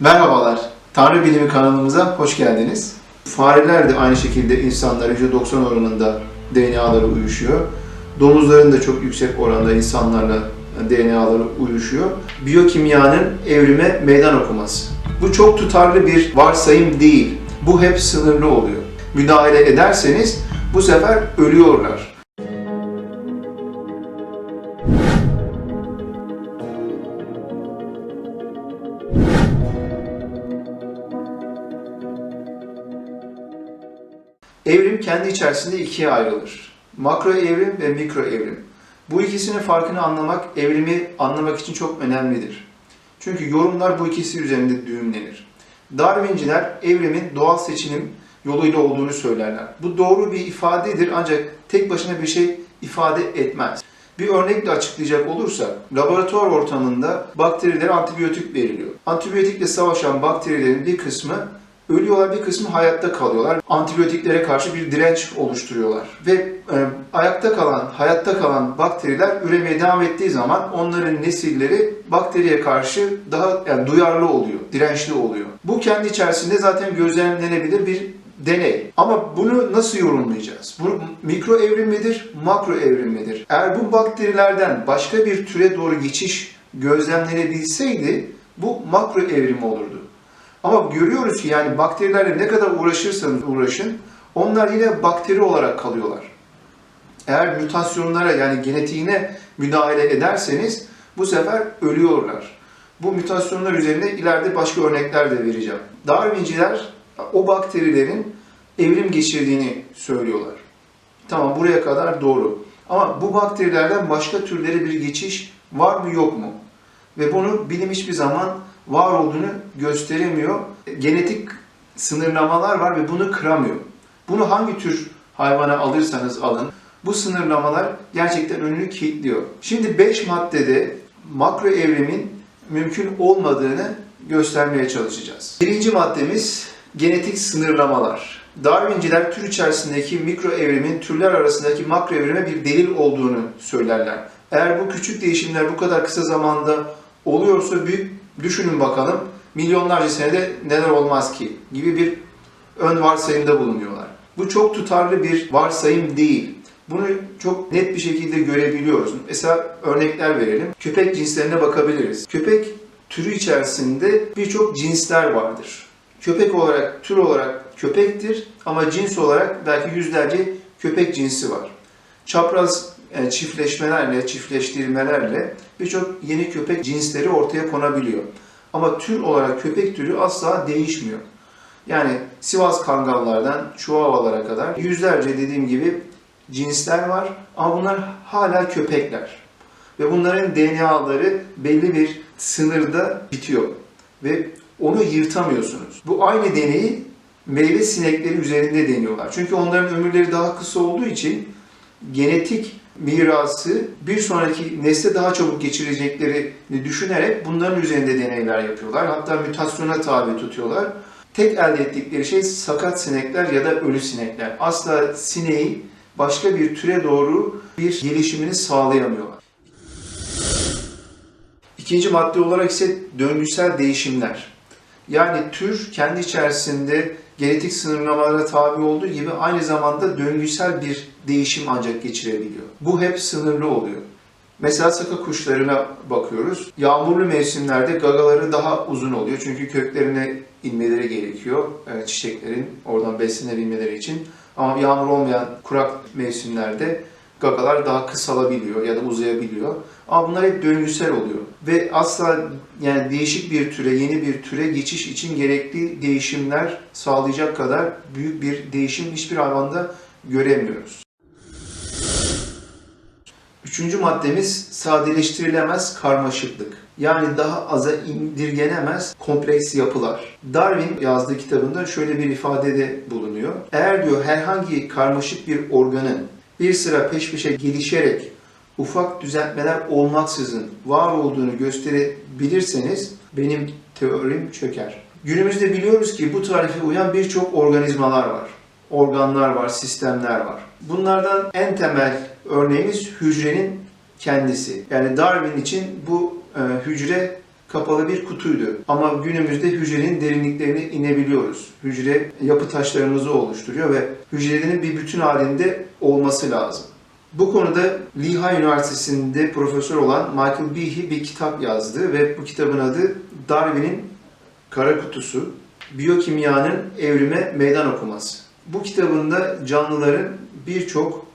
Merhabalar, Tanrı Bilimi kanalımıza hoş geldiniz. Fareler de aynı şekilde insanlar %90 oranında DNA'ları uyuşuyor. Domuzların da çok yüksek oranda insanlarla DNA'ları uyuşuyor. Biyokimyanın evrime meydan okuması. Bu çok tutarlı bir varsayım değil. Bu hep sınırlı oluyor. Müdahale ederseniz bu sefer ölüyorlar. Kendi içerisinde ikiye ayrılır. Makro evrim ve mikro evrim. Bu ikisinin farkını anlamak, evrimi anlamak için çok önemlidir. Çünkü yorumlar bu ikisi üzerinde düğümlenir. Darwinciler evrimin doğal seçilim yoluyla olduğunu söylerler. Bu doğru bir ifadedir ancak tek başına bir şey ifade etmez. Bir örnekle açıklayacak olursak, laboratuvar ortamında bakterilere antibiyotik veriliyor. Antibiyotikle savaşan bakterilerin bir kısmı ölüyorlar, bir kısmı hayatta kalıyorlar. Antibiyotiklere karşı bir direnç oluşturuyorlar. Ve e, ayakta kalan, hayatta kalan bakteriler üremeye devam ettiği zaman onların nesilleri bakteriye karşı daha yani duyarlı oluyor, dirençli oluyor. Bu kendi içerisinde zaten gözlemlenebilir bir deney. Ama bunu nasıl yorumlayacağız? Bu mikro evrim midir, makro evrim midir? Eğer bu bakterilerden başka bir türe doğru geçiş gözlemlenebilseydi bu makro evrim olurdu. Ama görüyoruz ki yani bakterilerle ne kadar uğraşırsanız uğraşın onlar yine bakteri olarak kalıyorlar. Eğer mutasyonlara yani genetiğine müdahale ederseniz bu sefer ölüyorlar. Bu mutasyonlar üzerine ileride başka örnekler de vereceğim. Darwinciler o bakterilerin evrim geçirdiğini söylüyorlar. Tamam buraya kadar doğru. Ama bu bakterilerden başka türlere bir geçiş var mı yok mu? Ve bunu bilim hiçbir zaman var olduğunu gösteremiyor. Genetik sınırlamalar var ve bunu kıramıyor. Bunu hangi tür hayvana alırsanız alın, bu sınırlamalar gerçekten önünü kilitliyor. Şimdi 5 maddede makro evrimin mümkün olmadığını göstermeye çalışacağız. Birinci maddemiz genetik sınırlamalar. Darwinciler tür içerisindeki mikro evrimin türler arasındaki makro evrime bir delil olduğunu söylerler. Eğer bu küçük değişimler bu kadar kısa zamanda oluyorsa büyük düşünün bakalım milyonlarca senede neler olmaz ki gibi bir ön varsayımda bulunuyorlar. Bu çok tutarlı bir varsayım değil. Bunu çok net bir şekilde görebiliyoruz. Mesela örnekler verelim. Köpek cinslerine bakabiliriz. Köpek türü içerisinde birçok cinsler vardır. Köpek olarak, tür olarak köpektir ama cins olarak belki yüzlerce köpek cinsi var. Çapraz yani çiftleşmelerle, çiftleştirmelerle birçok yeni köpek cinsleri ortaya konabiliyor. Ama tür olarak köpek türü asla değişmiyor. Yani Sivas Kangallardan Çuvalılara kadar yüzlerce dediğim gibi cinsler var ama bunlar hala köpekler. Ve bunların DNA'ları belli bir sınırda bitiyor. Ve onu yırtamıyorsunuz. Bu aynı deneyi meyve sinekleri üzerinde deniyorlar. Çünkü onların ömürleri daha kısa olduğu için genetik mirası bir sonraki nesle daha çabuk geçireceklerini düşünerek bunların üzerinde deneyler yapıyorlar. Hatta mutasyona tabi tutuyorlar. Tek elde ettikleri şey sakat sinekler ya da ölü sinekler. Asla sineği başka bir türe doğru bir gelişimini sağlayamıyorlar. İkinci madde olarak ise döngüsel değişimler. Yani tür kendi içerisinde genetik sınırlamalara tabi olduğu gibi aynı zamanda döngüsel bir değişim ancak geçirebiliyor. Bu hep sınırlı oluyor. Mesela saka kuşlarına bakıyoruz. Yağmurlu mevsimlerde gagaları daha uzun oluyor çünkü köklerine inmeleri gerekiyor e, çiçeklerin oradan beslenebilmeleri için. Ama yağmur olmayan kurak mevsimlerde gagalar daha kısalabiliyor ya da uzayabiliyor. Ama bunlar hep döngüsel oluyor. Ve asla yani değişik bir türe, yeni bir türe geçiş için gerekli değişimler sağlayacak kadar büyük bir değişim hiçbir hayvanda göremiyoruz. Üçüncü maddemiz sadeleştirilemez karmaşıklık. Yani daha aza indirgenemez kompleks yapılar. Darwin yazdığı kitabında şöyle bir ifadede bulunuyor. Eğer diyor herhangi karmaşık bir organın bir sıra peş peşe gelişerek ufak düzeltmeler olmaksızın var olduğunu gösterebilirseniz benim teorim çöker. Günümüzde biliyoruz ki bu tarife uyan birçok organizmalar var. Organlar var, sistemler var. Bunlardan en temel örneğimiz hücrenin kendisi. Yani Darwin için bu e, hücre kapalı bir kutuydu. Ama günümüzde hücrenin derinliklerine inebiliyoruz. Hücre yapı taşlarımızı oluşturuyor ve hücrelerin bir bütün halinde olması lazım. Bu konuda Lehigh Üniversitesi'nde profesör olan Michael Behe bir kitap yazdı ve bu kitabın adı Darwin'in Kara Kutusu, Biyokimyanın Evrime Meydan Okuması. Bu kitabında canlıların birçok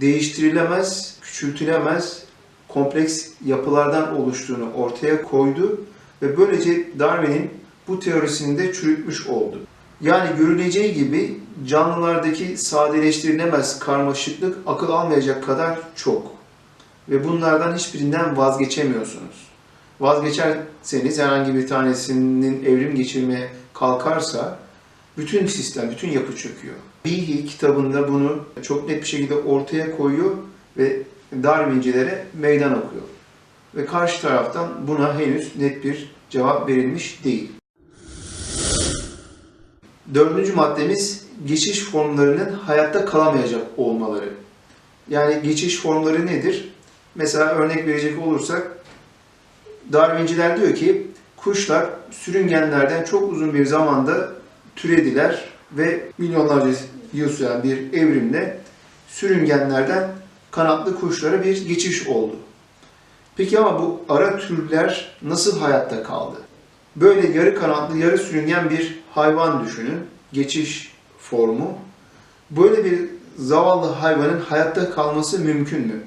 değiştirilemez, küçültülemez, kompleks yapılardan oluştuğunu ortaya koydu ve böylece Darwin'in bu teorisini de çürütmüş oldu. Yani görüleceği gibi canlılardaki sadeleştirilemez karmaşıklık akıl almayacak kadar çok. Ve bunlardan hiçbirinden vazgeçemiyorsunuz. Vazgeçerseniz herhangi bir tanesinin evrim geçirmeye kalkarsa bütün sistem, bütün yapı çöküyor. Behe kitabında bunu çok net bir şekilde ortaya koyuyor ve Darwincilere meydan okuyor. Ve karşı taraftan buna henüz net bir cevap verilmiş değil. Dördüncü maddemiz geçiş formlarının hayatta kalamayacak olmaları. Yani geçiş formları nedir? Mesela örnek verecek olursak Darwinciler diyor ki kuşlar sürüngenlerden çok uzun bir zamanda türediler ve milyonlarca yıl süren bir evrimle sürüngenlerden kanatlı kuşlara bir geçiş oldu. Peki ama bu ara türler nasıl hayatta kaldı? Böyle yarı kanatlı, yarı sürüngen bir hayvan düşünün. Geçiş formu. Böyle bir zavallı hayvanın hayatta kalması mümkün mü?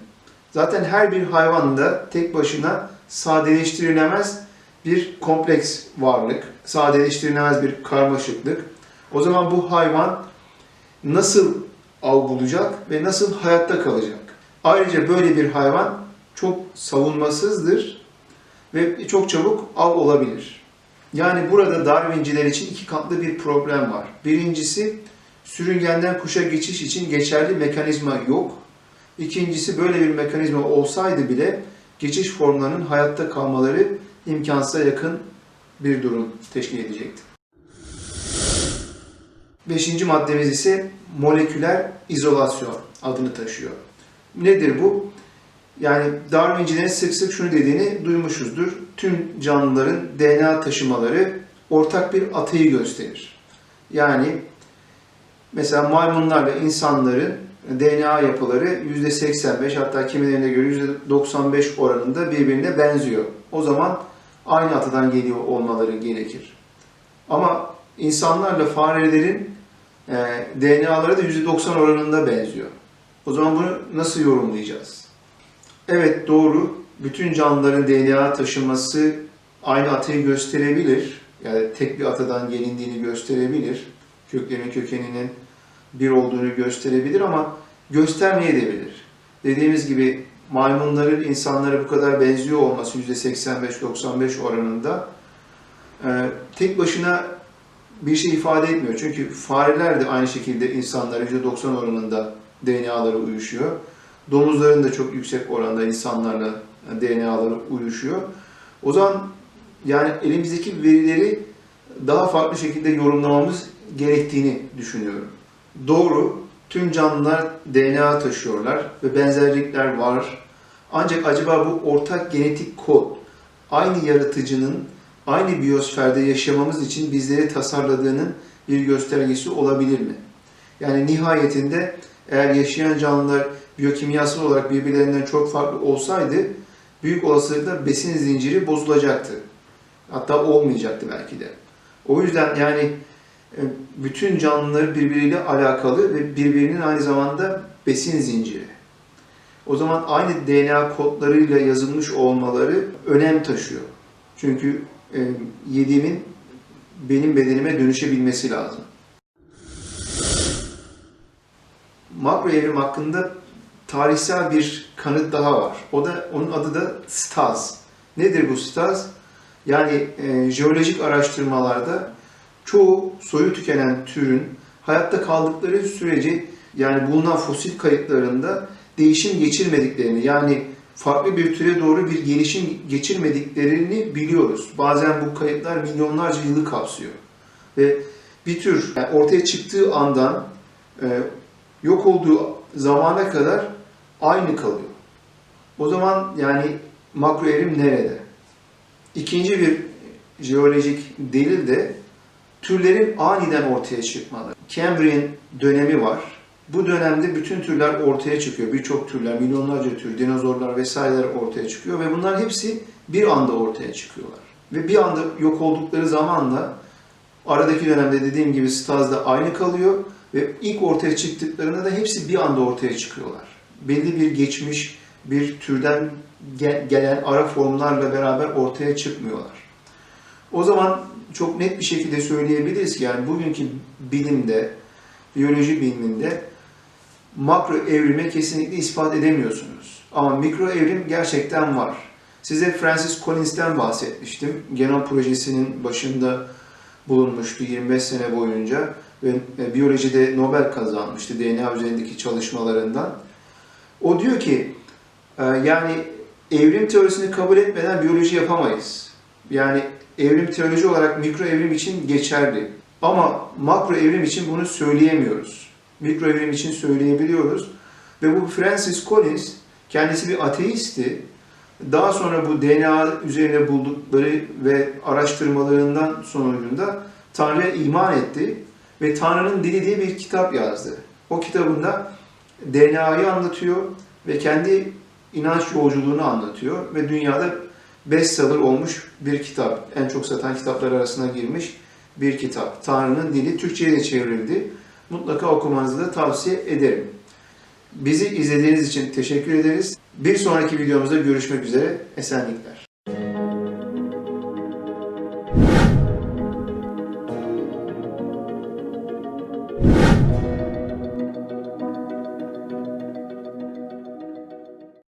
Zaten her bir hayvanda tek başına sadeleştirilemez bir kompleks varlık, sadeleştirilemez bir karmaşıklık. O zaman bu hayvan nasıl av bulacak ve nasıl hayatta kalacak? Ayrıca böyle bir hayvan çok savunmasızdır ve çok çabuk av olabilir. Yani burada Darwinciler için iki katlı bir problem var. Birincisi sürüngenden kuşa geçiş için geçerli mekanizma yok. İkincisi böyle bir mekanizma olsaydı bile geçiş formlarının hayatta kalmaları imkansıza yakın bir durum teşkil edecekti. Beşinci maddemiz ise moleküler izolasyon adını taşıyor. Nedir bu? Yani Darwincilerin sık sık şunu dediğini duymuşuzdur. Tüm canlıların DNA taşımaları ortak bir atayı gösterir. Yani mesela maymunlarla insanların DNA yapıları %85 hatta kimilerine göre %95 oranında birbirine benziyor. O zaman aynı atadan geliyor olmaları gerekir. Ama insanlarla farelerin e, DNA'ları da %90 oranında benziyor. O zaman bunu nasıl yorumlayacağız? Evet doğru. Bütün canlıların DNA taşıması aynı atayı gösterebilir. Yani tek bir atadan gelindiğini gösterebilir. Köklerin kökeninin bir olduğunu gösterebilir ama göstermeyebilir. Dediğimiz gibi maymunların insanlara bu kadar benziyor olması %85-95 oranında e, tek başına bir şey ifade etmiyor. Çünkü fareler de aynı şekilde insanlara %90 oranında DNA'ları uyuşuyor. Domuzların da çok yüksek oranda insanlarla DNA'ları uyuşuyor. O zaman yani elimizdeki verileri daha farklı şekilde yorumlamamız gerektiğini düşünüyorum. Doğru, tüm canlılar DNA taşıyorlar ve benzerlikler var. Ancak acaba bu ortak genetik kod aynı yaratıcının aynı biyosferde yaşamamız için bizleri tasarladığının bir göstergesi olabilir mi? Yani nihayetinde eğer yaşayan canlılar biyokimyasal olarak birbirlerinden çok farklı olsaydı büyük olasılıkla besin zinciri bozulacaktı. Hatta olmayacaktı belki de. O yüzden yani e, bütün canlıları birbiriyle alakalı ve birbirinin aynı zamanda besin zinciri. O zaman aynı DNA kodlarıyla yazılmış olmaları önem taşıyor. Çünkü e, yediğimin benim bedenime dönüşebilmesi lazım. Makro evrim hakkında tarihsel bir kanıt daha var. O da onun adı da staz. Nedir bu staz? Yani e, jeolojik araştırmalarda çoğu soyu tükenen türün hayatta kaldıkları sürece yani bulunan fosil kayıtlarında değişim geçirmediklerini yani farklı bir türe doğru bir gelişim geçirmediklerini biliyoruz. Bazen bu kayıtlar milyonlarca yılı kapsıyor. Ve bir tür yani ortaya çıktığı andan e, yok olduğu zamana kadar aynı kalıyor. O zaman yani makro evrim nerede? İkinci bir jeolojik delil de türlerin aniden ortaya çıkmaları. Cambrian dönemi var. Bu dönemde bütün türler ortaya çıkıyor. Birçok türler, milyonlarca tür, dinozorlar vesaireler ortaya çıkıyor ve bunlar hepsi bir anda ortaya çıkıyorlar. Ve bir anda yok oldukları zamanla aradaki dönemde dediğim gibi stazda aynı kalıyor ve ilk ortaya çıktıklarında da hepsi bir anda ortaya çıkıyorlar. Belli bir geçmiş, bir türden ge- gelen ara formlarla beraber ortaya çıkmıyorlar. O zaman çok net bir şekilde söyleyebiliriz ki yani bugünkü bilimde, biyoloji biliminde makro evrime kesinlikle ispat edemiyorsunuz. Ama mikro evrim gerçekten var. Size Francis Collins'ten bahsetmiştim. Genom projesinin başında bulunmuştu 25 sene boyunca ve e, biyolojide Nobel kazanmıştı DNA üzerindeki çalışmalarından. O diyor ki e, yani evrim teorisini kabul etmeden biyoloji yapamayız. Yani evrim teoloji olarak mikro evrim için geçerli. Ama makro evrim için bunu söyleyemiyoruz. Mikro evrim için söyleyebiliyoruz. Ve bu Francis Collins kendisi bir ateisti. Daha sonra bu DNA üzerine buldukları ve araştırmalarından sonucunda Tanrı'ya iman etti ve Tanrı'nın Dili diye bir kitap yazdı. O kitabında DNA'yı anlatıyor ve kendi inanç yolculuğunu anlatıyor ve dünyada bestseller olmuş bir kitap. En çok satan kitaplar arasına girmiş bir kitap. Tanrı'nın Dili Türkçe'ye de çevrildi. Mutlaka okumanızı da tavsiye ederim. Bizi izlediğiniz için teşekkür ederiz. Bir sonraki videomuzda görüşmek üzere. Esenlikler.